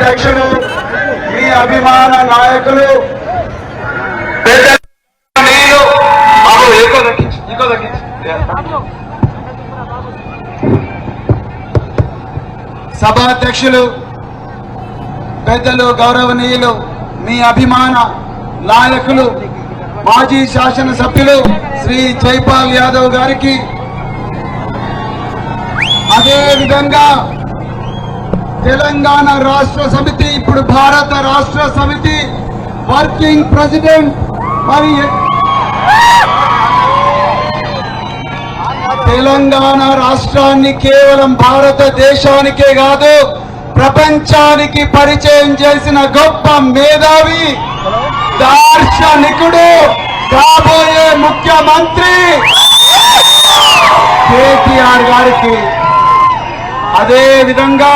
సభాధ్యక్షులు మీ అభిమాన నాయకులు. సభాధ్యక్షులు పెద్దలు గౌరవనీయులు మీ అభిమాన నాయకులు మాజీ శాసనసభ్యులు శ్రీ జైపాల్ యాదవ్ గారికి అదే విధంగా తెలంగాణ రాష్ట్ర సమితి ఇప్పుడు భారత రాష్ట్ర సమితి వర్కింగ్ ప్రెసిడెంట్ మరి తెలంగాణ రాష్ట్రాన్ని కేవలం భారతదేశానికే కాదు ప్రపంచానికి పరిచయం చేసిన గొప్ప మేధావి దార్శనికుడు కాబోయే ముఖ్యమంత్రి కేటీఆర్ గారికి. అదే విధంగా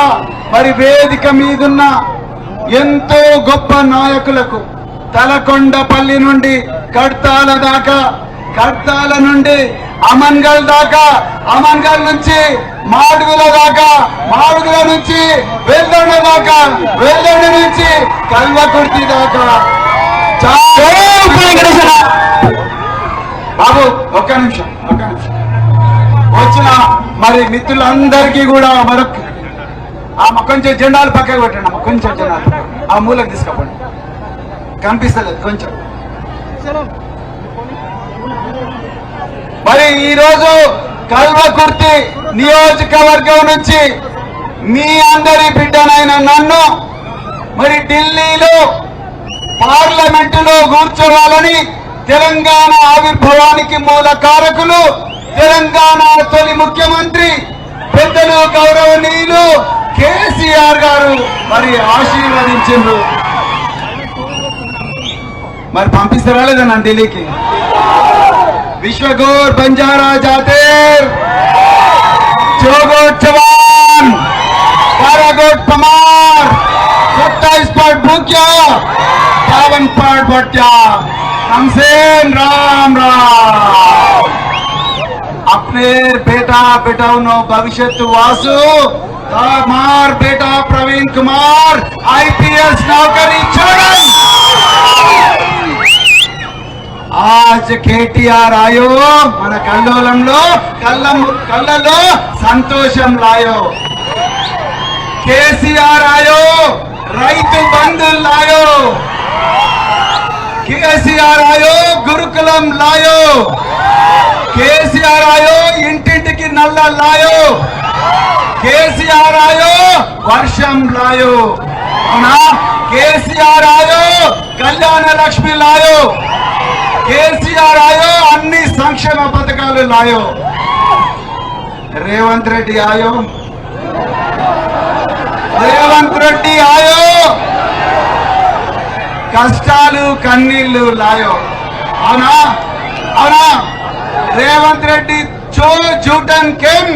మరి వేదిక మీదున్న ఎంతో గొప్ప నాయకులకు తలకొండపల్లి నుండి కడ్తాల దాకా కడ్తాల నుండి అమన్గల్ దాకా అమన్గల్ నుంచి మాడుగుల దాకా మాడుగుల నుంచి వెల్దొండ దాకా వెల్దొండ నుంచి కల్వకుర్తి దాకా. చాలా బాబు ఒక్క నిమిషం ఒక్క నిమిషం. వచ్చిన మరి మిత్రులందరికీ కూడా మరొక ఆ కొంచెం జెండాలు పక్కకు పెట్టండి అమ్మ కొంచెం జెండాలు ఆ మూలకు తీసుకపోండి. కనిపిస్తలేదు కొంచెం. మరి ఈరోజు కల్వకుర్తి నియోజకవర్గం నుంచి మీ అందరి బిడ్డనైన నన్ను మరి ఢిల్లీలో పార్లమెంటులో కూర్చోవాలని తెలంగాణ ఆవిర్భవానికి మూల కారకులు తెలంగాణ తొలి ముఖ్యమంత్రి పెద్దలు గౌరవనీయులు కేసీఆర్ గారు మరి ఆశీర్వదించిండ్రు మరి పంపిస్తారా లేదా నన్ను ఢిల్లీకి విశ్వగోర్ బంజారా జాతీర్ चौगोट जवान बारागोट पमार सत्ताईस पार्ट भूक्या बावन पार्ट भट्या हमसेन राम राम अपने बेटा बेटाओं भविष्य वासु मार बेटा प्रवीण कुमार आईपीएस नौकरी छोड़न आज కేటీఆర్ ఆయో మన కల్లోలంలో కళ్ళం కళ్ళలో సంతోషం లాయో కేసీఆర్ ఆయో రైతు బంధులు లాయో కేసీఆర్ ఆయో గురుకులం లాయో కేసీఆర్ ఆయో ఇంటింటికి నల్ల లాయో కేసీఆర్ ఆయో వర్షం లాయో. అవునా? కేసీఆర్ ఆయో కళ్యాణ లక్ష్మి లాయో. కేసీఆర్ ఆయో అన్ని సంక్షేమ పథకాలు లాయో. రేవంత్ రెడ్డి ఆయో. రేవంత్ రెడ్డి ఆయో. కష్టాలు కన్నీళ్ళు లాయో. అవునా? అవునా? రేవంత్ రెడ్డి చో జూటన్ కెమ్.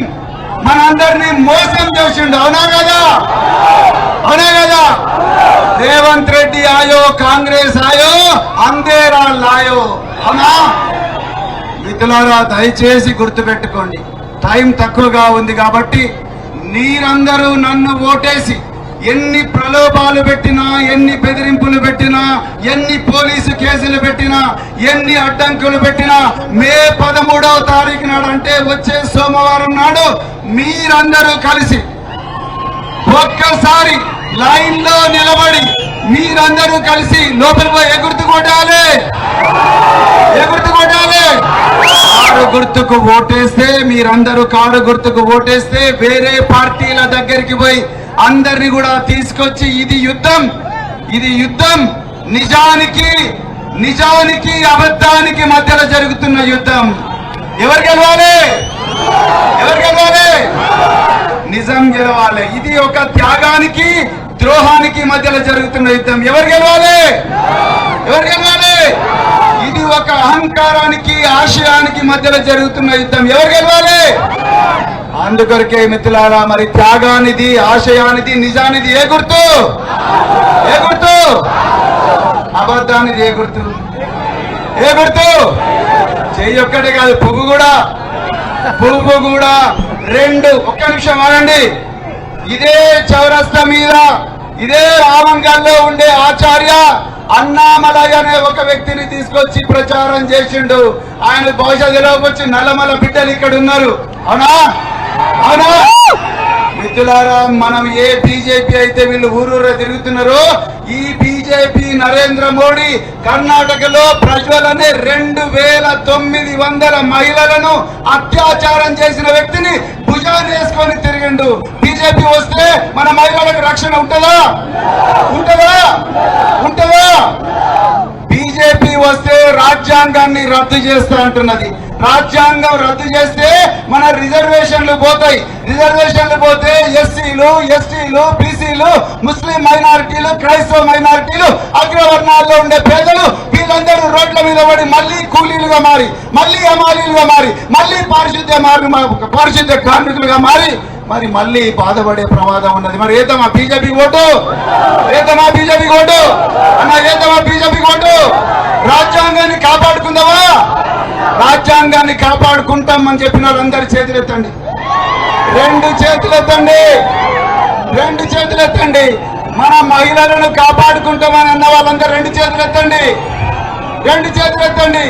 మనందరినీ మోసం చేసిండు. అవునా కదా? అవునా కదా? రేవంత్ రెడ్డి ఆయో కాంగ్రెస్ ఆయో అందేరా లాయో. అవునా? మిత్రులారా దయచేసి గుర్తుపెట్టుకోండి. టైం తక్కువగా ఉంది కాబట్టి మీరందరూ నన్ను ఓటేసి ఎన్ని ప్రలోభాలు పెట్టినా ఎన్ని బెదిరింపులు పెట్టినా ఎన్ని పోలీసు కేసులు పెట్టినా ఎన్ని అడ్డంకులు పెట్టినా మే పదమూడవ తారీఖు నాడు అంటే వచ్చే సోమవారం నాడు మీరందరూ కలిసి ఒక్కసారి లైన్లో నిలబడి మీరందరూ కలిసి లోపల పోయి ఎగుర్తు కొట్టాలి. ఎగుర్తు కొట్టాలి. కారు గుర్తుకు ఓటేస్తే మీరందరూ కారు గుర్తుకు ఓటేస్తే వేరే పార్టీల దగ్గరికి పోయి అందరిని కూడా తీసుకొచ్చి ఇది యుద్ధం. ఇది యుద్ధం. నిజానికి నిజానికి అబద్ధానికి మధ్యలో జరుగుతున్న యుద్ధం. ఎవరు గెలవాలి? ఎవరు గెలవాలి? నిజం గెలవాలి. ఇది ఒక త్యాగానికి ద్రోహానికి మధ్యలో జరుగుతున్న యుద్ధం. ఎవరు గెలవాలి? ఎవరు గెలవాలి? ఒక అహంకారానికి ఆశయానికి మధ్యలో జరుగుతున్న యుద్ధం. ఎవరు గెలవాలి? అందుకొరకే మిత్రులారా మరి త్యాగానిది ఆశయానిది నిజానిది ఏ గుర్తు? ఏ గుర్తు? అబద్ధానిది ఏ గుర్తు? ఏ గుర్తు? చెయ్యి ఒక్కటే కాదు పువ్వు కూడా. పువ్వు కూడా. రెండు. ఒక్క నిమిషం ఆగండి. ఇదే చౌరస్తా మీద ఇదే రామంగల్లో ఉండే ఆచార్య అన్నామలయ్య అనే ఒక వ్యక్తిని తీసుకొచ్చి ప్రచారం చేసిండు. ఆయన భవిష్యత్తులోకి వచ్చి నల్లమల బిడ్డలు ఇక్కడ ఉన్నారు. అవునా? అవునా? మిత్రులారా మనం ఏ బీజేపీ అయితే వీళ్ళు ఊరూరా తిరుగుతున్నారో ఈ బీజేపీ నరేంద్ర మోడీ కర్ణాటకలో ప్రజ్వలనే రెండు వేల తొమ్మిది వందల మహిళలను అత్యాచారం చేసిన వ్యక్తిని భుజాన్ని వేసుకొని తిరిగిండు. బీజేపీ వస్తే మన మహిళలకు రక్షణ ఉంటుందా? ఉంటుందా బీజేపీ వస్తే రాజ్యాంగాన్ని రద్దు చేస్తా అంటున్నది రాజ్యాంగం రద్దు చేస్తే మన రిజర్వేషన్లు పోతాయి. రిజర్వేషన్లు పోతే ఎస్సీలు ఎస్టీలు బీసీలు ముస్లిం మైనారిటీలు క్రైస్తవ మైనారిటీలు అగ్రవర్ణాల్లో ఉండే పేదలు వీళ్ళందరూ రోడ్ల మీద పడి మళ్ళీ కూలీలుగా మారి మళ్ళీ అమాలీలుగా మారి మళ్ళీ పారిశుద్ధ్య మారి పారిశుద్ధ్య కార్మికులుగా మారి మరి మళ్ళీ బాధపడే ప్రమాదం ఉన్నది. మరి ఏతమా బీజేపీ ఓటు? ఏతమా బీజేపీ ఓటు? అన్న ఏతమా బీజేపీ ఓటు? రాజ్యాంగాన్ని కాపాడుకుందామా? రాజ్యాంగాన్ని కాపాడుకుంటామని చెప్పిన వాళ్ళందరి చేతులు ఎత్తండి. రెండు చేతులు ఎత్తండి. రెండు చేతులు ఎత్తండి. మన మహిళలను కాపాడుకుంటామని అన్న వాళ్ళందరూ రెండు చేతులు ఎత్తండి. రెండు చేతులు ఎత్తండి.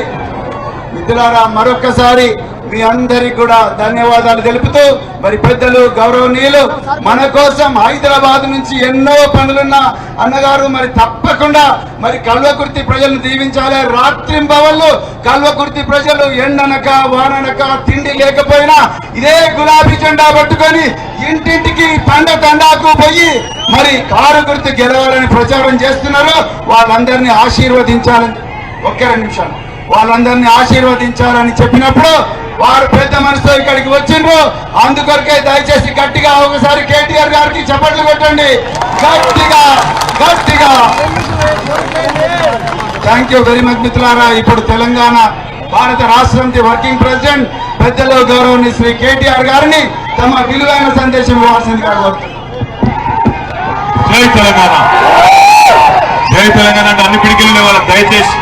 మిత్రులారా మరొక్కసారి మీ అందరికి కూడా ధన్యవాదాలు తెలుపుతూ మరి పెద్దలు గౌరవనీయులు మన కోసం హైదరాబాద్ నుంచి ఎన్నో పనులున్న అన్నగారు మరి తప్పకుండా మరి కల్వకుర్తి ప్రజలను దీవించాలి. రాత్రింబవళ్ళు కల్వకుర్తి ప్రజలు ఎండనక వాననక తిండి లేకపోయినా ఇదే గులాబీ జెండా పట్టుకొని ఇంటింటికి పండ తండాకు పోయి మరి కారు గుర్తు గెలవాలని ప్రచారం చేస్తున్నారు. వాళ్ళందరినీ ఆశీర్వదించాలని ఒకే రెండు నిమిషాలు వాళ్ళందరినీ ఆశీర్వదించాలని చెప్పినప్పుడు వారు పెద్ద మనసుతో ఇక్కడికి వచ్చిండ్రు. అందుకొరకే దయచేసి గట్టిగా ఒకసారి కేటీఆర్ గారికి చప్పట్లు కొట్టండి. గట్టిగా గట్టిగా. థ్యాంక్ యూ వెరీ మచ్ మిత్రులారా. ఇప్పుడు తెలంగాణ భారత రాష్ట్రంకి వర్కింగ్ ప్రెసిడెంట్ పెద్దలు గౌరవని శ్రీ కేటీఆర్ గారిని తమ విలువైన సందేశం ఇవ్వాల్సిందిగా జై తెలంగాణ. జై తెలంగాణ అంటే అన్ని పిడికిలు వాళ్ళ. దయచేసి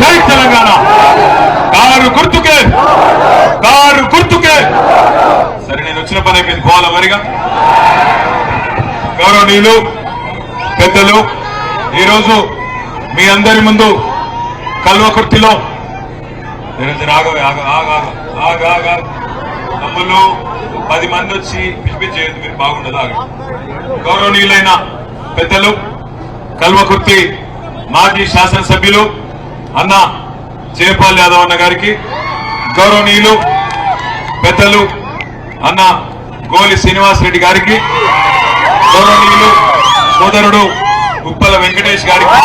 జై తెలంగాణ. కారు గుర్తుకే. కారు గుర్తుకే. సరే నేను వచ్చిన పని అయిపోయింది. పోవాలా మరిగా? గౌరవనీయులు పెద్దలు ఈరోజు మీ అందరి ముందు కల్వకుర్తిలో తమ్ముళ్ళు పది మంది వచ్చి పిలిపించేది మీరు బాగుండదు ఆగ. గౌరవనీయులైన పెద్దలు కల్వకుర్తి మాజీ శాసనసభ్యులు అన్న జయపాల్ యాదవ్ అన్న గారికి గౌరవనీయులు పెద్దలు అన్న గోలి శ్రీనివాస్ రెడ్డి గారికి గౌరవనీయులు సోదరుడు ఉప్పల వెంకటేష్ గారికి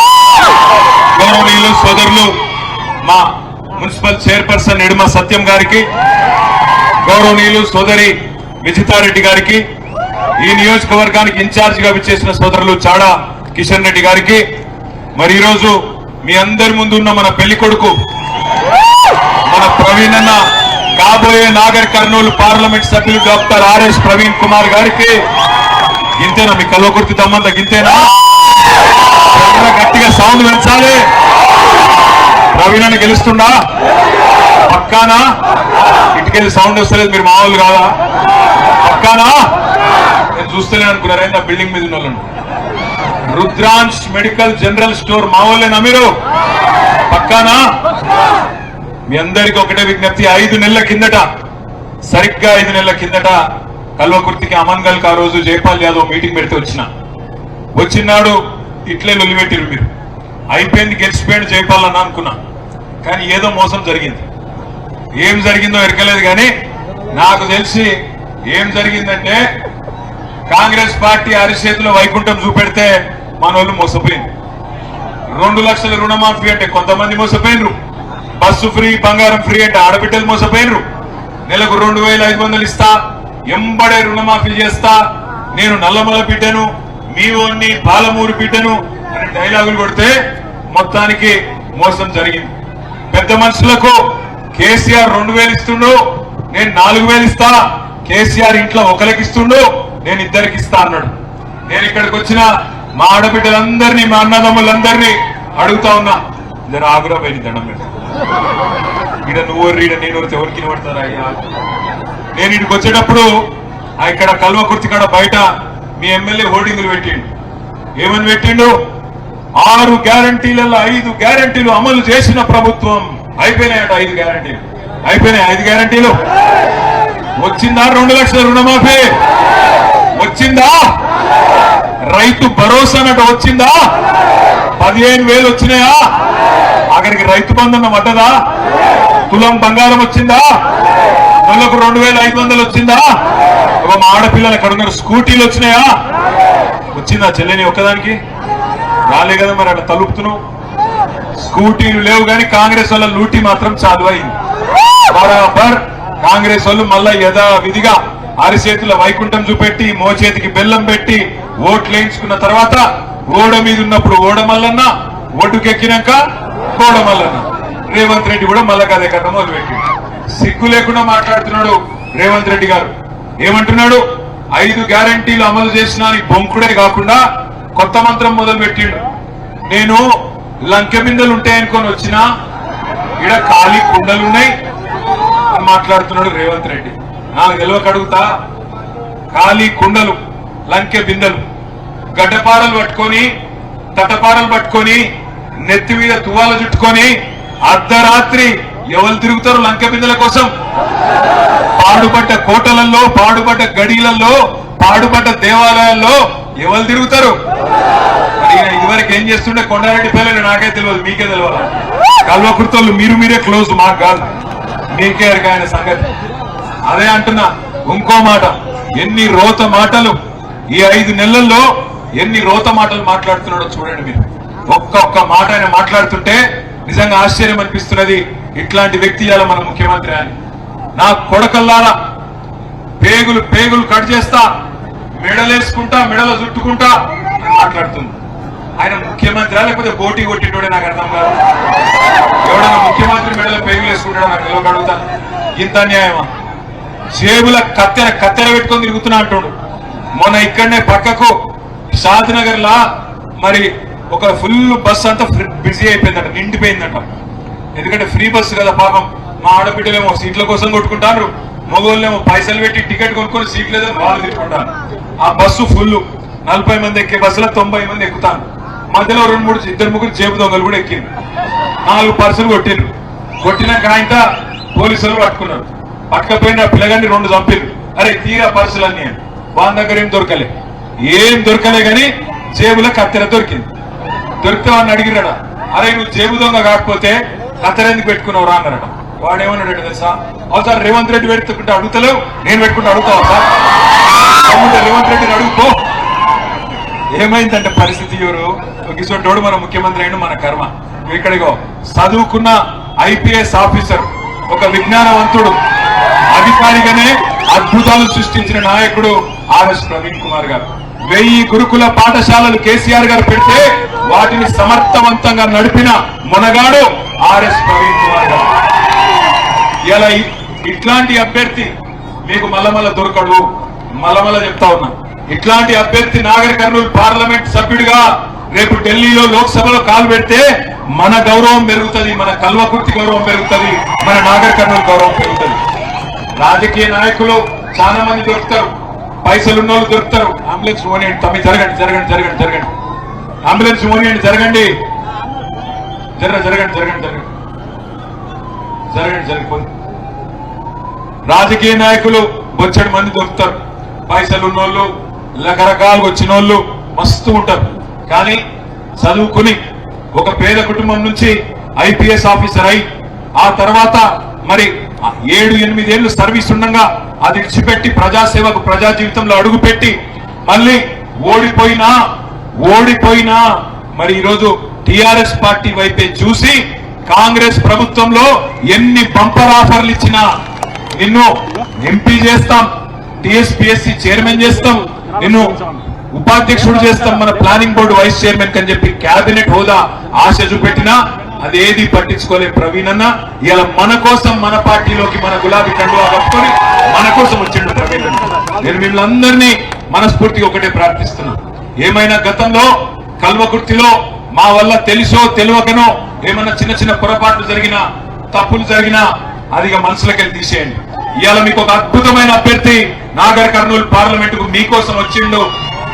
గౌరవనీయులు సోదరులు మా మున్సిపల్ చైర్పర్సన్ నిడుమ సత్యం గారికి గౌరవనీయులు సోదరి విజితారెడ్డి గారికి ఈ నియోజకవర్గానికి ఇన్ఛార్జ్గా విచ్చేసిన సోదరులు చాడా కిషన్ రెడ్డి గారికి మరి ఈరోజు మీ అందరి ముందు ఉన్న మన పెళ్ళి కొడుకు మన ప్రవీణ్ అన్న కాబోయే నాగర్ కర్నూలు పార్లమెంట్ సభ్యులు డాక్టర్ ఆర్ఎస్ ప్రవీణ్ కుమార్ గారికి గింతేనా? మీ కల్వకుర్తి దమ్మంత గింతేనా? గట్టిగా సౌండ్ పెంచాలి. ప్రవీణ్ అన్న గెలుస్తుండా? పక్కానా? ఇటుకెళ్ళి సౌండ్ వస్తలేదు మీరు మామూలు కాదా? పక్కానా? నేను చూస్తలేను అనుకున్నారా? బిల్డింగ్ మీద ఉన్న వాళ్ళని రుద్రాంశ్ మెడికల్ జనరల్ స్టోర్ మామూలేనా మీరు? పక్కానా? మీ అందరికి ఒకటే విజ్ఞప్తి ఐదు నెలల కిందట సరిగ్గా ఐదు నెలల కిందట కల్వకుర్తికి అమన్గల్ ఆ రోజు జైపాల్ యాదవ్ మీటింగ్ పెడితే వచ్చిన. వచ్చినాడు ఇట్లే లొల్లిపెట్టిరు మీరు. అయిపోయింది గెలిచిపోయింది జైపాల్ అన్న అనుకున్నా. కానీ ఏదో మోసం జరిగింది. ఏం జరిగిందో ఎరకలేదు కానీ నాకు తెలిసి ఏం జరిగిందంటే కాంగ్రెస్ పార్టీ అరిచేతిలో వైకుంఠం చూపెడితే మనోళ్ళు మోసపోయింది. రెండు లక్షల రుణమాఫీ అంటే కొంతమంది మోసపోయినరు. బస్సు ఫ్రీ బంగారం ఫ్రీ అంటే ఆడబిడ్డలు మోసపోయినరు. నెలకు రెండు వేల ఐదు వందలు ఇస్తా ఎంబడే రుణమాఫీ చేస్తా. నేను నల్లమల బిడ్డను మీ ఓన్ని పాలమూరు బిడ్డను అని డైలాగులు కొడితే మొత్తానికి మోసం జరిగింది. పెద్ద మనుషులకు కేసీఆర్ రెండు వేలు ఇస్తుండు నేను నాలుగు వేలు ఇస్తా. కేసీఆర్ ఇంట్లో ఒకరికి ఇస్తుండు నేను ఇద్దరికి ఇస్తా అన్నాడు. నేను ఇక్కడికి వచ్చిన మా ఆడబిడ్డలందరినీ మా అన్నదమ్ములందరినీ అడుగుతా ఉన్నా ఇద్దరు ఆగురా పోయి దండం ఈడ నువ్వు ఈడ నేను ఎవరికి పడతారా అయ్యా? నేను ఇక్కడికి వచ్చేటప్పుడు ఇక్కడ కల్వకుర్తి కాడ బయట మీ ఎమ్మెల్యే హోర్డింగ్లు పెట్టిండు. ఏమని పెట్టిండు? ఆరు గ్యారంటీలలో ఐదు గ్యారంటీలు అమలు చేసిన ప్రభుత్వం అయిపోయినాయట ఐదు గ్యారంటీలు. అయిపోయినాయి ఐదు గ్యారంటీలు. వచ్చిందా రెండు లక్షల రుణమాఫీ? వచ్చిందా? రైతు భరోసా అన్నట్టు వచ్చిందా? పదిహేను వేలు వచ్చినాయా? అక్కడికి రైతు బంధన పడ్డదా తులం బంగారం వచ్చిందా? నెలకు రెండు వేల ఐదు వందలు వచ్చిందా? ఒక మా ఆడపిల్లలు అక్కడ ఉన్నారు? స్కూటీలు వచ్చినాయా? వచ్చిందా చెల్లెని ఒక్కదానికి? రాలే కదా మరి అట్లా తలుపుతున్నావు? స్కూటీలు లేవు కానీ కాంగ్రెస్ వాళ్ళ లూటీ మాత్రం చాలు అయింది బరాబర్ కాంగ్రెస్ వాళ్ళు మళ్ళా యథావిధిగా అరిచేతుల వైకుంఠం చూపెట్టి మోచేతికి బెల్లం పెట్టి ఓట్లు వేయించుకున్న తర్వాత ఓడ మీద ఉన్నప్పుడు ఓడ మల్లన్న ఒడ్డుకెక్కినాక కోడ మల్లన్న. రేవంత్ రెడ్డి కూడా మళ్ళా కదే కథ మొదలుపెట్టి సిగ్గు లేకుండా మాట్లాడుతున్నాడు రేవంత్ రెడ్డి గారు. ఏమంటున్నాడు? ఐదు గ్యారంటీలు అమలు చేసిన బొంకుడే కాకుండా కొత్త మంత్రం మొదలు పెట్టిండు నేను లంకె బిందెలు ఉంటాయనుకొని వచ్చిన ఈడ ఖాళీ కుండలున్నాయి మాట్లాడుతున్నాడు రేవంత్ రెడ్డి. నాకు తెలియక అడుగుతా. ఖాళీ కుండలు లంకె బిందెలు. గడ్డపారలు పట్టుకొని తటపారలు పట్టుకొని నెత్తి మీద తువాల చుట్టుకొని అర్ధరాత్రి ఎవరు తిరుగుతారు లంక బిందెల కోసం? పాడుపడ్డ కోటలలో పాడుపడ్డ గడిలలో పాడుపడ్డ దేవాలయాల్లో ఎవరు తిరుగుతారు? మరి ఇదివరకు ఏం చేస్తుండే? కొండారెడ్డి పిల్లలు నాకే తెలియదు మీకే తెలియదు కల్వకుర్తోళ్ళు మీరు మీరే క్లోజ్ మాకు కాదు. మీకే ఆయన సంగతి. అదే అంటున్నా ఇంకో మాట. ఎన్ని రోత మాటలు ఈ ఐదు నెలల్లో ఎన్ని రోత మాటలు మాట్లాడుతున్నాడో చూడండి మీరు. ఒక్క ఒక్క మాట ఆయన మాట్లాడుతుంటే నిజంగా ఆశ్చర్యం అనిపిస్తున్నది. ఇట్లాంటి వ్యక్తి ఇవాళ మన ముఖ్యమంత్రి అని. నా కొడకల్లారా పేగులు పేగులు కట్ చేస్తా మెడలేసుకుంటా మెడలు చుట్టుకుంటా అని మాట్లాడుతుంది. ఆయన ముఖ్యమంత్రి లేకపోతే పోటీ కొట్టినోడే నాకు అర్థం కాదు. ఎవడన్నా ముఖ్యమంత్రి మెడలో పేగులు వేసుకుంటాడో? నాకు తెలియక అడుగుతా ఇంత అన్యాయమా? జేబుల కత్తెర కత్తెర పెట్టుకొని తిరుగుతున్నా అంటాడు. మొన్న ఇక్కడనే పక్కకు షాద్ నగర్ లా మరి ఒక ఫుల్ బస్ అంతా బిజీ అయిపోయిందంట నిండిపోయిందంట. ఎందుకంటే ఫ్రీ బస్సు కదా పాపం. మా ఆడబిడ్డలేమో సీట్ల కోసం కొట్టుకుంటారు మగవాళ్ళేమో పైసలు పెట్టి టికెట్ కొనుక్కొని సీట్లు లేదని వాళ్ళు తిట్టుకుంటారు. ఆ బస్సు ఫుల్. నలభై మంది ఎక్కే బస్సులో తొంభై మంది ఎక్కుతారు. మధ్యలో రెండు మూడు ఇద్దరు ముగ్గురు జేబు దొంగలు కూడా ఎక్కింది నాలుగు పర్సులు కొట్టిండ్రు. కొట్టినాక ఆయన పోలీసులు పట్టుకున్నారు. పట్టకపోయిన పిల్లగాన్ని రెండు చంపిరు అరే తీరా పర్సులన్నీ అని. వాని దగ్గర ఏం దొరకలే. ఏం దొరకలే గాని జేబులో కత్తెర దొరికింది. దొరికితే వాడిని అడిగిరాడు అరే నువ్వు జేబు దొంగ కాకపోతే కత్తెర ఎందుకు పెట్టుకున్నావు రా అన్నాడు వాడు ఏమన్నాడు తెలుసా? అవుతారు రేవంత్ రెడ్డి పెట్టుకుంటే అడుగుతలేవు నేను పెట్టుకుంటే అడుగుతావా సార్? రేవంత్ రెడ్డిని అడుగుకో ఏమైందంటే పరిస్థితి ఎవరు? ఇసోటోడు మన ముఖ్యమంత్రి అయిన మన కర్మ. ఇక్కడిగో చదువుకున్న ఐపీఎస్ ఆఫీసర్ ఒక విజ్ఞానవంతుడు అధికారిగానే అద్భుతాలు సృష్టించిన నాయకుడు ఆర్ఎస్ ప్రవీణ్ కుమార్ గారు. వెయ్యి గురుకుల పాఠశాలలు కేసీఆర్ గారు పెడితే వాటిని సమర్థవంతంగా నడిపిన మునగాడు ఆర్ఎస్ ప్రవీణ్ కుమార్ గారు. ఇలా ఇట్లాంటి అభ్యర్థి మీకు మలమల దొరకడు. మలమల చెప్తా ఉన్నా. ఇట్లాంటి అభ్యర్థి నాగర్ కర్నూలు పార్లమెంట్ సభ్యుడిగా రేపు ఢిల్లీలో లోక్సభలో కాలు పెడితే మన గౌరవం పెరుగుతుంది మన కల్వకుర్తి గౌరవం పెరుగుతుంది మన నాగర్ కర్నూలు గౌరవం పెరుగుతుంది. రాజకీయ నాయకులు చాలా మంది దొరుకుతారు. పైసలు ఉన్న వాళ్ళు దొరుకుతారు. అంబులెన్స్ ఓనియండి తమ్మి జరగండి జరగండి జరగండి జరగండి. అంబులెన్స్ ఓనియండి జరగండి. జరగ జరగండి జరగండి జరగండి. జరగండి జరిగిపోయింది రాజకీయ నాయకులు బొచ్చడి మంది దొరుకుతారు. పైసలు ఉన్నోళ్ళు రకరకాలుగా వచ్చిన వాళ్ళు మస్తు ఉంటారు. కానీ చదువుకుని ఒక పేద కుటుంబం నుంచి ఐపీఎస్ ఆఫీసర్ అయి ఆ తర్వాత మరి ఏడు ఎనిమిదేళ్ళు సర్వీస్ ఉండగా అది విడిచిపెట్టి ప్రజాసేవకు ప్రజా జీవితంలో అడుగుపెట్టి మళ్ళీ ఓడిపోయినా ఓడిపోయినా మరి ఈరోజు టిఆర్ఎస్ పార్టీ వైపే చూసి కాంగ్రెస్ ప్రభుత్వంలో ఎన్ని బంపర్ ఆఫర్లు ఇచ్చినా నిన్ను ఎంపీ చేస్తాం టిఎస్పిఎస్సి చైర్మన్ చేస్తాం నిన్ను ఉపాధ్యక్షుడు చేస్తాం మన ప్లానింగ్ బోర్డు వైస్ చైర్మన్ అని చెప్పి కేబినెట్ హోదా ఆశ చూపెట్టినా అదేది పట్టించుకోలే ప్రవీణ్ అన్న ఇలా మన కోసం మన పార్టీలోకి మన గులాబీ కండువా కప్పుకొని మన కోసం వచ్చిండు ప్రవీణ్ అన్న నేను మిమ్మల్ని మనస్ఫూర్తిగా ఒకటే ప్రార్థిస్తున్నా. ఏమైనా గతంలో కల్వకుర్తిలో మా వల్ల తెలుసో తెలియకనో ఏమైనా చిన్న చిన్న పొరపాట్లు జరిగినా తప్పులు జరిగినా అది మనసులకెళ్ళి తీసేయండి. ఇవాళ మీకు ఒక అద్భుతమైన అభ్యర్థి నాగర్ కర్నూలు పార్లమెంట్కు మీకోసం వచ్చిండు.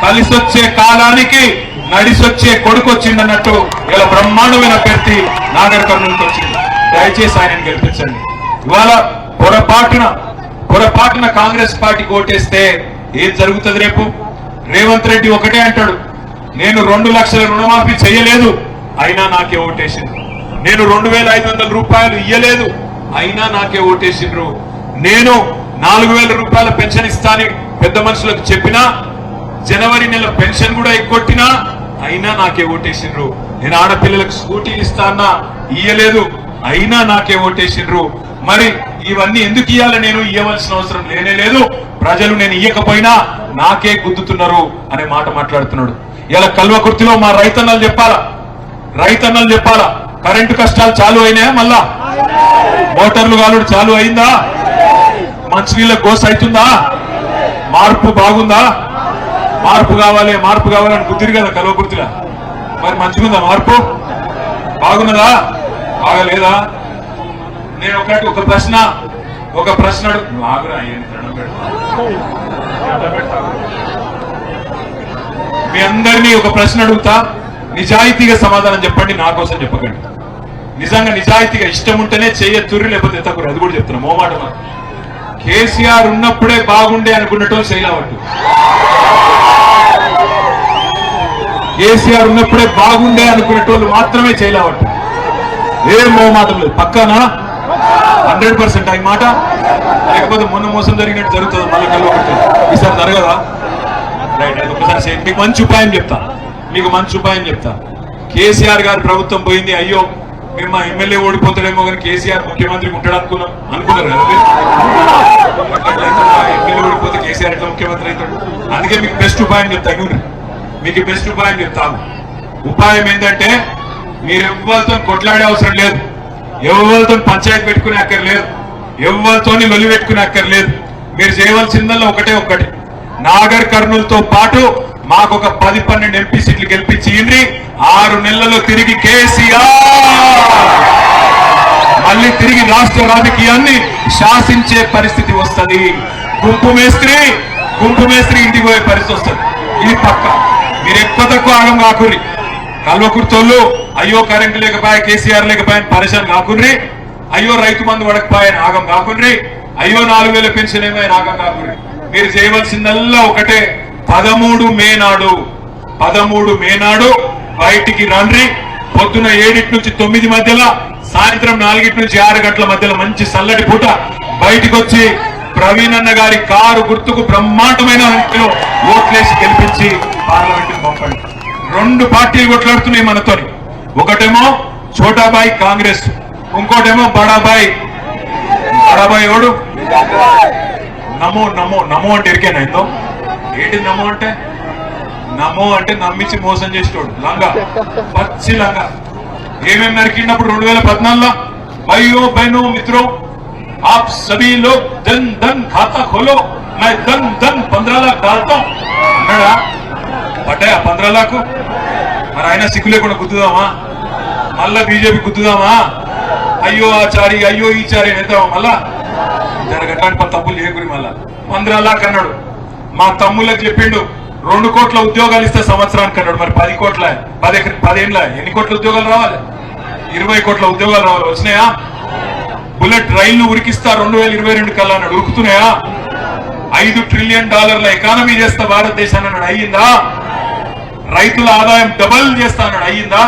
కలిసొచ్చే కాలానికి నడిసొచ్చే కొడుకు వచ్చిందన్నట్టు ఇలా బ్రహ్మాండమైన అభ్యర్థి నాగర్ కర్నూలుకి వచ్చింది. దయచేసి ఆయనను గెలిపించండి. ఇవాళ పొరపాటున పొరపాటున కాంగ్రెస్ పార్టీకి ఓటేస్తే ఏం జరుగుతుంది రేపు? రేవంత్ రెడ్డి ఒకటే అంటాడు నేను రెండు లక్షల రుణమాఫీ చేయలేదు అయినా నాకే ఓటేసింది నేను రెండు వేల ఐదు వందల రూపాయలు ఇయ్యలేదు అయినా నాకే ఓటేసిండ్రు. నేను నాలుగు వేల రూపాయల పెన్షన్ ఇస్తానని పెద్ద మనుషులకు చెప్పినా జనవరి నెల పెన్షన్ కూడా ఎక్కొట్టినా అయినా నాకే ఓటేసిండ్రు. నేను ఆడపిల్లలకు స్కూటీ ఇస్తానా ఇయ్యలేదు. అయినా నాకే ఓటేసిండ్రు. మరి ఇవన్నీ ఎందుకు ఇయ్యాలి నేను? ఇవ్వవలసిన అవసరం లేనే లేదు. ప్రజలు నేను ఇయ్యకపోయినా నాకే గుద్దుతున్నారు అనే మాట మాట్లాడుతున్నాడు. ఇలా కల్వకుర్తిలో మా రైతన్నలు చెప్పాలా? రైతన్నలు చెప్పాలా? కరెంటు కష్టాలు చాలు అయినాయా మళ్ళా? మోటార్లు కాలుడు చాలు అయిందా? మంచినీళ్ళ గోస అవుతుందా మార్పు బాగుందా? మార్పు కావాలి మార్పు కావాలని గుర్తిరు కదా కలవకుర్తిగా మరి మంచిగుందా మార్పు? బాగున్నదా? బాగలేదా? నేను ఒకటి ఒక ప్రశ్న ఒక ప్రశ్న మీ అందరినీ ఒక ప్రశ్న అడుగుతా. నిజాయితీగా సమాధానం చెప్పండి నా కోసం చెప్పకండి. నిజంగా నిజాయితీగా ఇష్టం ఉంటేనే చెయ్యతుర్రి లేకపోతే ఎత్తకురు అది కూడా చెప్తున్నా మోమాట మాట. కేసీఆర్ ఉన్నప్పుడే బాగుండే అనుకున్నట్టు శైలావట్టు కేసీఆర్ ఉన్నప్పుడే బాగుండే అనుకునేటోళ్ళు మాత్రమే చేయలేవట్టు ఏం మోమాటం లేదు. పక్కన? హండ్రెడ్ పర్సెంట్ ఈ మాట? లేకపోతే మొన్న మోసం జరిగినట్టు జరుగుతుంది. మళ్ళీ కళ్ళు ఒకటి ఈసారి జరగదా? రైట్ ఒకసారి మీకు మంచి ఉపాయం చెప్తా. మీకు మంచి ఉపాయం చెప్తా. కేసీఆర్ గారి ప్రభుత్వం పోయింది. అయ్యో మేము మా ఎమ్మెల్యే ఓడిపోతాడేమో కానీ కేసీఆర్ ముఖ్యమంత్రికి ఉంటాడు అనుకున్నాం అనుకున్నారు కదా? ఎమ్మెల్యే ఓడిపోతే కేసీఆర్ ఎట్లా ముఖ్యమంత్రి అవుతాడు? అందుకే మీకు బెస్ట్ ఉపాయం చెప్తా ఇవ్వండి మీకు బెస్ట్ ఉపాయం చెప్తాను ఉపాయం ఏంటంటే మీరు ఎవ్వరితో కొట్లాడే అవసరం లేదు. ఎవరితో పంచాయతీ పెట్టుకునే అక్కర్లేదు. ఎవరితో లొలి పెట్టుకునే అక్కర్లేదు. మీరు చేయవలసిందల్లా ఒకటే ఒక్కటి. నాగర్ కర్నూలుతో పాటు మాకు ఒక పది పన్నెండు ఎంపీ సీట్లు గెలిపించి ఆరు నెలల్లో తిరిగి కేసీఆర్. మళ్ళీ తిరిగి రాష్ట్ర రాజకీయాన్ని శాసించే పరిస్థితి వస్తది. గుంపు మేస్త్రి గుంపు మేస్త్రి ఇంటికి పోయే పరిస్థితి వస్తుంది. ఇది పక్క. మీరు ఎక్కువ తక్కువ ఆగం కాకుర్రి. కల్వకుర్తోళ్ళు అయ్యో కరెంట్ లేకపోయా కేసీఆర్ లేకపోయా పరిశ్రమ కాకుర్రి. అయ్యో రైతు మందు పడకపోయాని ఆగం కాకుర్రి. అయ్యో నాలుగు వేల పెన్షన్ ఏమైనా ఆగం కాకుర్రి. మీరు చేయవలసిందల్లా ఒకటే. పదమూడు మే నాడు. పదమూడు మే నాడు బయటికి రండ్రి పొద్దున ఏడింటి నుంచి తొమ్మిది మధ్యలో సాయంత్రం నాలుగింటి నుంచి ఆరు గంటల మధ్యలో మంచి చల్లటి పూట బయటికి వచ్చి ప్రవీణ్ అన్న గారి కారు గుర్తుకు బ్రహ్మాండమైన ఓట్లేసి గెలిపించి పార్లమెంట్ పంపండి. రెండు పార్టీలు కొట్లాడుతున్నాయి మనతోని. ఒకటేమో ఛోటాబాయి కాంగ్రెస్ ఇంకోటేమో బడాబాయి. బడాబాయి ఎవడు? నమో నమో నమో అంటే ఎరికేనా ఎంతో ఏంటి నమో అంటే? నమో అంటే నమ్మించి మోసం చేసేటోడు లంగా పచ్చి లంగా ఏమేమి నరికినప్పుడు రెండు వేల పద్నాలుగులో భయో బహనో మిత్రో आप सभी लोग धन धन खाता खोलो मैं धन धन पंद्रह लाख डालता हूं అన్నాడా పడ్డాయా పంద్రహ లాఖు మరి ఆయన సిగ్గు లేకుండా గుద్దుదామా మళ్ళా బీజేపీ గుద్దుదామా అయ్యో ఆ చారి అయ్యో ఈ చారి నేద్దామా మళ్ళా దానికి అట్లాంటి పది తప్పులు చేయకురి మళ్ళా పంద్రహ లాక్ అన్నాడు మా తమ్ముళ్ళకి చెప్పిండు రెండు కోట్ల ఉద్యోగాలు ఇస్తే సంవత్సరానికి అన్నాడు. మరి పది కోట్ల పది పదేండ్ల పదేళ్ళ ఎన్ని కోట్ల ఉద్యోగాలు రావాలి? ఇరవై కోట్ల ఉద్యోగాలు రావాలి. వచ్చినాయా? బుల్లెట్ రైళ్ళు ఉరికిస్తా రెండు వేల ఇరవై రెండు కల్లా అన్నాడు. ఉరుకుతున్నాయా? ఐదు ట్రిలియన్ డాలర్ల ఎకానమీ చేస్తా భారతదేశాన్ని అన్నాడు. అయ్యిందా? రైతుల ఆదాయం డబల్ చేస్తా అన్నాడు. అయ్యిందా?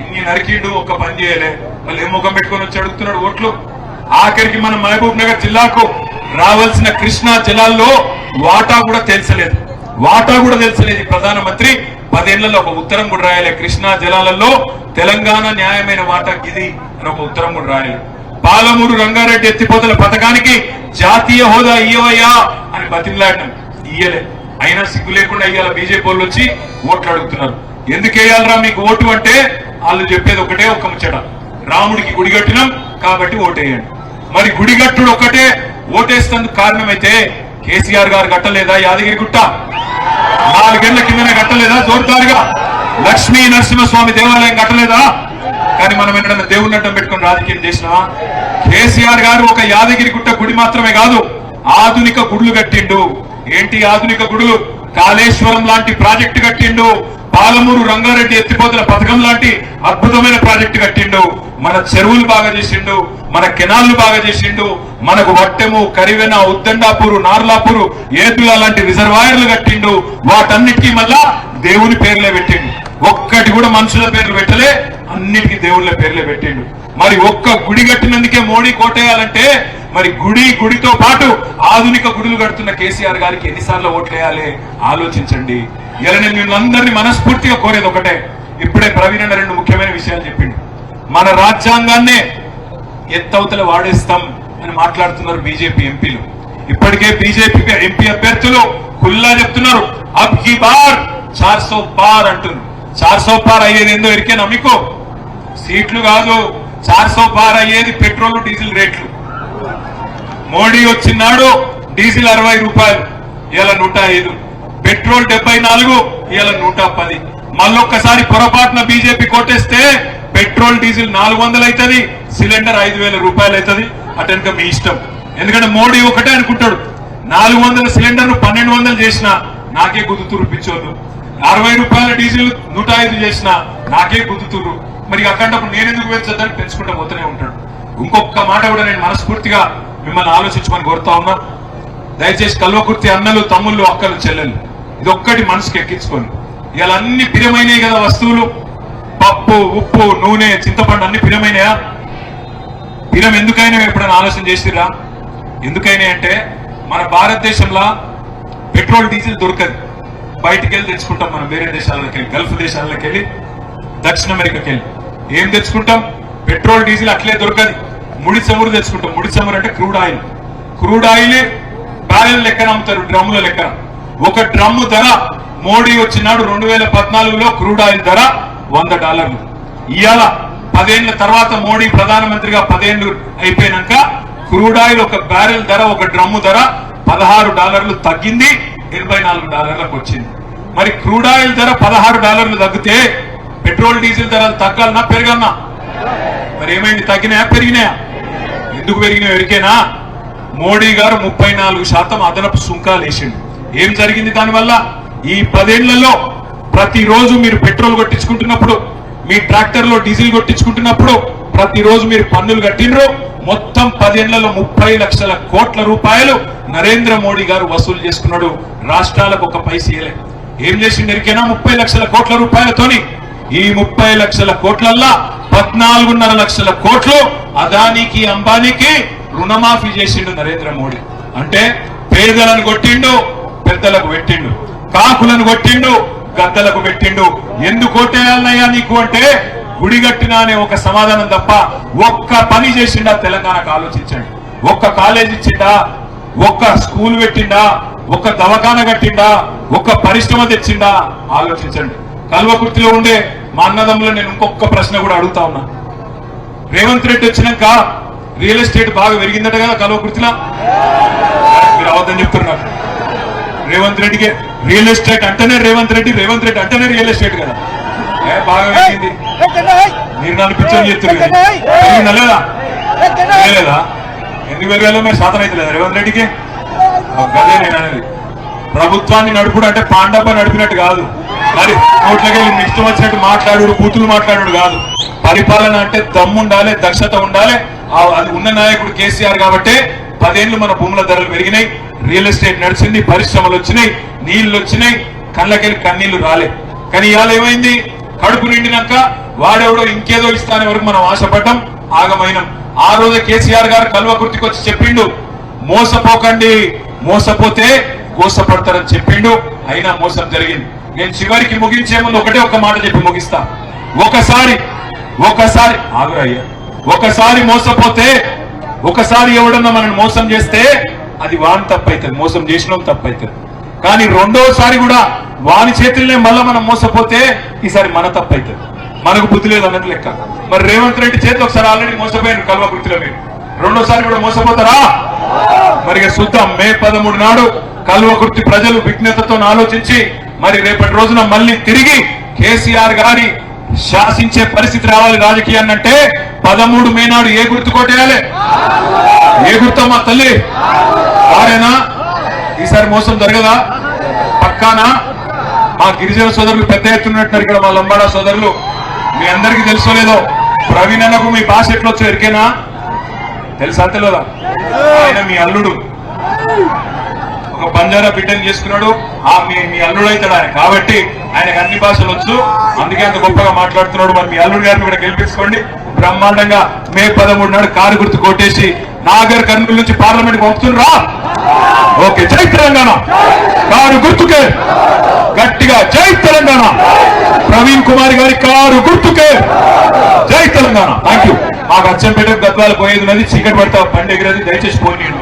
ఇన్ని నరికిండు ఒక్క పని చేయలే. మళ్ళీ ఏం ముఖం పెట్టుకొని వచ్చి అడుగుతున్నాడు ఓట్లు? ఆఖరికి మన మహబూబ్ నగర్ జిల్లాకు రావాల్సిన కృష్ణా జలాల్లో వాటా కూడా తెలిసలేదు వాటా కూడా తెలుసలేదు ప్రధానమంత్రి. పదేళ్ళలో ఒక ఉత్తరం కూడా రాయాలి. కృష్ణా జలాలలో తెలంగాణ న్యాయమైన వాటా ఇది అని ఒక ఉత్తరం కూడా రాయాలి పాలమూరు రంగారెడ్డి ఎత్తిపోతల పథకానికి జాతీయ హోదా ఇయ్యవయ్యా అని బతిమలాడినాం. ఇయ్యలే. అయినా సిగ్గు లేకుండా ఇయ్యాల బీజేపీ వాళ్ళు వచ్చి ఓట్లు అడుగుతున్నారు ఎందుకు వేయాలరా మీకు ఓటు అంటే వాళ్ళు చెప్పేది ఒకటే ఒక ముచ్చట. రాముడికి గుడి కట్టినాం కాబట్టి ఓటేయండి. మరి గుడి కట్టుడు ఒకటే ఓటేస్తందుకు కారణమైతే కేసీఆర్ గారు కట్టలేదా? యాదగిరి గుట్ట నాలుగేళ్ళ కిందనే కట్టలేదా? జోర్దారుగా లక్ష్మీ నరసింహస్వామి దేవాలయం కట్టలేదా? కానీ మనం ఎన్నడన్నా దేవుని అడ్డం పెట్టుకుని రాజకీయం చేసినా కేసీఆర్ గారు ఒక యాదగిరి గుట్ట గుడి మాత్రమే కాదు ఆధునిక గుడులు కట్టిండు. ఏంటి ఆధునిక గుడులు? కాళేశ్వరం లాంటి ప్రాజెక్టు కట్టిండు. పాలమూరు రంగారెడ్డి ఎత్తిపోతల పథకం లాంటి అద్భుతమైన ప్రాజెక్టు కట్టిండు. మన చెరువులు బాగా చేసిండు మన కెనాల్లు బాగా చేసిండు మనకు వట్టెము కరివెన ఉద్దండాపూరు నార్లాపూరు ఏతుల లాంటి రిజర్వాయర్లు కట్టిండు. వాటన్నిటికీ మళ్ళా దేవుని పేర్లే పెట్టిండు. ఒక్కటి కూడా మనుషుల పేర్లు పెట్టలే అన్నిటికీ దేవుళ్ళ పేర్లే పెట్టిండు. మరి ఒక్క గుడి కట్టినందుకే మోడీ కోటేయాలంటే మరి గుడి గుడితో పాటు ఆధునిక గుడులు కడుతున్న కేసీఆర్ గారికి ఎన్నిసార్లు ఓట్లేయాలి? ఆలోచించండి. ఇలా నేను మిమ్మల్ని మనస్ఫూర్తిగా కోరేది ఒకటే. ఇప్పుడే ప్రవీణ్ అన్న రెండు ముఖ్యమైన విషయాలు చెప్పిండు. మన రాజ్యాంగాన్నే ఎత్తవతల వాడేస్తాం. అని మాట్లాడుతున్నారు బీజేపీ ఎంపీలు. ఇప్పటికే బీజేపీ ఎంపీ అభ్యర్థులు ఖుల్లా చెప్తున్నారు. అబ్ కీ బార్ చార్ సో పార్ అంటున్నారు చార్ సో పార్ అయ్యేది ఏందో ఎరికేనా మీకు సీట్లు కాదు. చార్ సో పార్ అయ్యేది పెట్రోల్ డీజిల్ రేట్లు. మోడీ వచ్చినాడు డీజిల్ అరవై రూపాయలు ఇలా నూట ఐదు. పెట్రోల్ డెబ్బై నాలుగు ఇలా నూట పది. మళ్ళొక్కసారి పొరపాటున బీజేపీ కొట్టేస్తే పెట్రోల్ డీజిల్ నాలుగు వందలు అవుతుంది సిలిండర్ ఐదు వేల రూపాయలు అవుతుంది అటెనక మీ ఇష్టం. ఎందుకంటే మోడీ ఒకటే అనుకుంటాడు నాలుగు వందల సిలిండర్ను పన్నెండు వందలు చేసిన నాకే గుద్దుతురు పిచ్చోళ్ళు అరవై రూపాయల డీజిల్ నూట ఐదు చేసిన నాకే గుద్దుతురు మరి అక్కడప్పుడు నేనెందుకు పెంచొద్దని పెంచుకుంటూ పోతూనే ఉంటాడు. ఇంకొక మాట కూడా నేను మనస్ఫూర్తిగా మిమ్మల్ని ఆలోచించమని కోరుతా ఉన్నా. దయచేసి కల్వకుర్తి అన్నలు తమ్ముళ్ళు అక్కలు చెల్లెలు ఇది ఒక్కటి మనసుకి ఎక్కించుకోండి. ఇవాళ అన్ని ప్రియమైనవి కదా వస్తువులు. పప్పు ఉప్పు నూనె చింతపండు అన్ని ప్రియమైనయా? ఈరోజు ఎందుకైనా ఎప్పుడైనా ఆలోచన చేసిరా ఎందుకైనా అంటే మన భారతదేశంలో పెట్రోల్ డీజిల్ దొరకదు. బయటికి వెళ్ళి తెచ్చుకుంటాం మనం వేరే దేశాలకు వెళ్ళి గల్ఫ్ దేశాలకు వెళ్ళి దక్షిణ అమెరికాకి వెళ్ళి ఏం తెచ్చుకుంటాం? పెట్రోల్ డీజిల్ అట్లే దొరకదు. ముడి చమురు తెచ్చుకుంటాం. ముడి చమురు అంటే crude oil. Crude oil barrel లెక్కన అమ్ముతారు డ్రమ్ముల లెక్కన. ఒక డ్రమ్ము ధర మోడీ వచ్చినాడు రెండు వేల పద్నాలుగులో క్రూడ్ ఆయిల్ ధర వంద డాలర్లు. ఇవాళ పదేళ్ళ తర్వాత మోడీ ప్రధానమంత్రిగా పదేళ్ళు అయిపోయినాక క్రూడ్ ఆయిల్ ఒక బ్యారెల్ ధర ఒక డ్రమ్ము ధర పదహారు డాలర్లు తగ్గింది ఎనభై నాలుగు డాలర్లకు వచ్చింది. మరి క్రూడ్ ఆయిల్ ధర పదహారు డాలర్లు తగ్గితే పెట్రోల్ డీజిల్ ధరలు తగ్గాలన్నా పెరగన్నా? మరి ఏమైంది? తగ్గినాయా? పెరిగినాయా? ఎందుకు పెరిగినాయో ఎరికేనా మోడీ గారు ముప్పై నాలుగు శాతం అదనపు సుంకాలు వేసిండు. ఏం జరిగింది దానివల్ల? ఈ పదేళ్ళలో ప్రతిరోజు మీరు పెట్రోల్ కొట్టించుకుంటున్నప్పుడు మీ ట్రాక్టర్లో డీజిల్ కొట్టించుకుంటున్నప్పుడు ప్రతిరోజు మీరు పన్నులు కట్టినరు మొత్తం పదేళ్ళలో ముప్పై లక్షల కోట్ల రూపాయలు నరేంద్ర మోడీ గారు వసూలు చేసుకున్నాడు. రాష్ట్రాలకు ఒక పైసీయలే ఏం చేసిండు ఎరికేనా ముప్పై లక్షల కోట్ల రూపాయలతోని? ఈ ముప్పై లక్షల కోట్లల్లా పద్నాలుగున్నర లక్షల కోట్లు అదానికి అంబానీకి రుణమాఫీ చేసిండు నరేంద్ర మోడీ. అంటే పేదలను కొట్టిండు పెద్దలకు పెట్టిండు కాకులను కొట్టిండు గద్దలకు పెట్టిండు. ఎందుకు కొట్టేయాలనయ్యా నీకు అంటే గుడి అనే ఒక సమాధానం తప్ప ఒక్క పని చేసిండా తెలంగాణకు ఆలోచించండి. ఒక్క కాలేజ్ ఇచ్చిండా? ఒక్క స్కూల్ పెట్టిండా? ఒక్క దవాఖాన కట్టిండా? ఒక్క పరిశ్రమ తెచ్చిండా? ఆలోచించండి. కల్వకుర్తిలో ఉండే మా అన్నదమ్ములు నేను ఇంకొక ప్రశ్న కూడా అడుగుతా ఉన్నా. రేవంత్ రెడ్డి వచ్చినాక రియల్ ఎస్టేట్ బాగా పెరిగిందట కదా కల్వకుర్తిలో మీరు అవద్దని చెప్తున్నారు. రేవంత్ రెడ్డికి రియల్ ఎస్టేట్ అంటేనే రేవంత్ రెడ్డి రేవంత్ రెడ్డి అంటేనే రియల్ ఎస్టేట్ కదా. బాగా మీరు నన్ను పిచ్చని చెప్తున్నారు. పెరిగిందా లేదా లేదా ఎందుకు మీరు శాతం అయితే లేదా? రేవంత్ రెడ్డికి? నేను అనేది. ప్రభుత్వాన్ని నడుపుడు అంటే పాండప్ప నడిపినట్టు కాదు. మరి నోట్లకి ఇష్టం వచ్చినట్టు మాట్లాడు బూతులు మాట్లాడు కాదు. పరిపాలన అంటే దమ్ము ఉండాలి దక్షత ఉండాలి. అది ఉన్న నాయకుడు కేసీఆర్ కాబట్టి పదేళ్ళు మన భూముల ధరలు పెరిగినాయి. రియల్ ఎస్టేట్ నడిచింది పరిశ్రమలు వచ్చినాయి నీళ్ళు వచ్చినాయి కళ్ళకెళ్ళి కన్నీళ్ళు రాలే. కానీ ఇవాళ ఏమైంది? కడుపు నిండినాక వాడెవడో ఇంకేదో ఇస్తానే వరకు మనం ఆశపడ్డం ఆగమైనం. ఆ రోజు కేసీఆర్ గారు కల్వకుర్తికి వచ్చి చెప్పిండు మోసపోకండి మోసపోతే గోసపడతారని చెప్పిండు. అయినా మోసం జరిగింది. నేను చివరికి ముగించే ముందు ఒకటే ఒక మాట చెప్పి ముగిస్తా. ఒకసారి ఒకసారి ఆగురయ్యా ఒకసారి మోసపోతే ఒకసారి ఎవడన్నా మనల్ని మోసం చేస్తే అది వాని తప్పైతుంది మోసం చేసిన తప్పైతుంది. కానీ రెండోసారి కూడా వాని చేతుల్నే మళ్ళీ మనం మోసపోతే ఈసారి మన తప్పైతుంది. మనకు బుద్ధి లేదు అన్నట్టు లెక్క. మరి రేవంత్ రెడ్డి చేతులు ఒకసారి ఆల్రెడీ మోసపోయారు కల్వ గుర్తులో మీరు. రెండోసారి కూడా మోసపోతారా? మరి చూద్దాం మే పదమూడు నాడు కల్వకుర్తి ప్రజలు విజ్ఞతతో ఆలోచించి మరి రేపటి రోజున మళ్ళీ తిరిగి కేసీఆర్ గారి శాసించే పరిస్థితి రావాలి రాజకీయాన్ని అంటే పదమూడు మే నాడు ఏ గుర్తు కొట్టేయాలి ఏ గుర్తమ్మా మా తల్లి? వారేనా? ఈసారి మోసం జరగదా? పక్కానా? మా గిరిజన సోదరులు పెద్ద ఎత్తున్నట్టున్నారు ఇక్కడ మా లంబాడా సోదరులు. మీ అందరికీ తెలుసో లేదో? ప్రవీణ్ అన్నకు మీ భాష ఎట్లొచ్చో ఎరికేనా? తెలుసా తెలియదా ఆయన మీ అల్లుడు. ఒక బంజారా బిడ్డని చేసుకున్నాడు. ఆ మీ మీ అల్లుడు అవుతాడు ఆయన. కాబట్టి ఆయనకు అన్ని భాషలు వచ్చు. అందుకే అంత గొప్పగా మాట్లాడుతున్నాడు. మరి మీ అల్లుడు గారిని కూడా గెలిపించుకోండి. బ్రహ్మాండంగా మే పదమూడు నాడు కారు గుర్తు కొట్టేసి నాగర్ కర్నూలు నుంచి పార్లమెంట్ పంపుతున్నారా ఓకే జై తెలంగాణ. కారు గుర్తుకే. గట్టిగా జై తెలంగాణ. ప్రవీణ్ కుమార్ గారి కారు గుర్తుకే. జై తెలంగాణ. థ్యాంక్ యూ మాకు అచ్చంపేట గద్వాలు పోయేది ఉన్నది. చీకటి పడతా పండుగ దయచేసి పోనీయండి